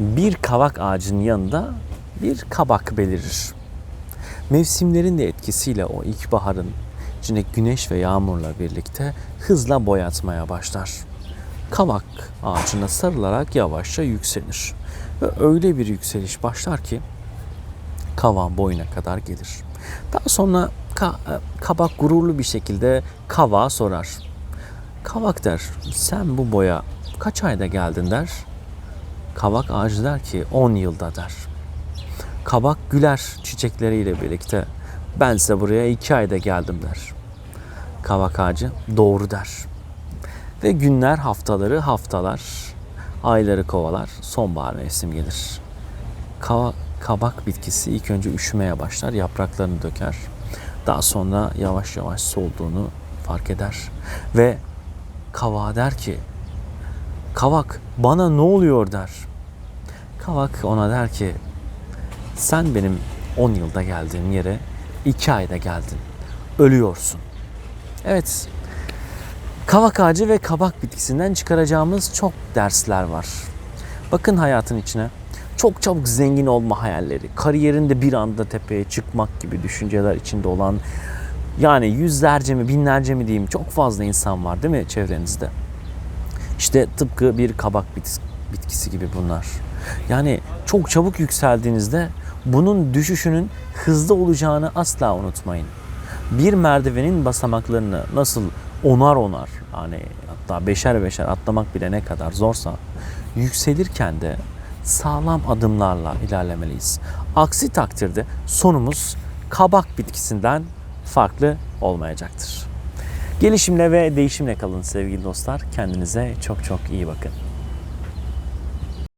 Bir kavak ağacının yanında bir kabak belirir. Mevsimlerin de etkisiyle o ilkbaharın içinde güneş ve yağmurla birlikte hızla boyatmaya başlar. Kavak ağacına sarılarak yavaşça yükselir. Ve öyle bir yükseliş başlar ki kavağın boyuna kadar gelir. Daha sonra ka- e, kabak gururlu bir şekilde kavağa sorar. Kavak der, sen bu boya kaç ayda geldin der. Kavak ağacı der ki 10 yılda der. Kabak güler çiçekleriyle birlikte. Bense buraya iki ayda geldim der. Kavak ağacı doğru der. Ve günler haftaları haftalar, ayları kovalar, sonbahar mevsim gelir. Kava, kabak bitkisi ilk önce üşümeye başlar, yapraklarını döker. Daha sonra yavaş yavaş solduğunu fark eder. Ve kavağa der ki, kavak bana ne oluyor der. Kavak ona der ki, sen benim 10 yılda geldiğim yere 2 ayda geldin. Ölüyorsun. Evet. Kavak ağacı ve kabak bitkisinden çıkaracağımız çok dersler var. Bakın hayatın içine. Çok çabuk zengin olma hayalleri, kariyerinde bir anda tepeye çıkmak gibi düşünceler içinde olan yani yüzlerce mi binlerce mi diyeyim çok fazla insan var değil mi çevrenizde? İşte tıpkı bir kabak bitkisi gibi bunlar. Yani çok çabuk yükseldiğinizde bunun düşüşünün hızlı olacağını asla unutmayın. Bir merdivenin basamaklarını nasıl onar onar hani hatta beşer beşer atlamak bile ne kadar zorsa yükselirken de sağlam adımlarla ilerlemeliyiz. Aksi takdirde sonumuz kabak bitkisinden farklı olmayacaktır. Gelişimle ve değişimle kalın sevgili dostlar. Kendinize çok çok iyi bakın.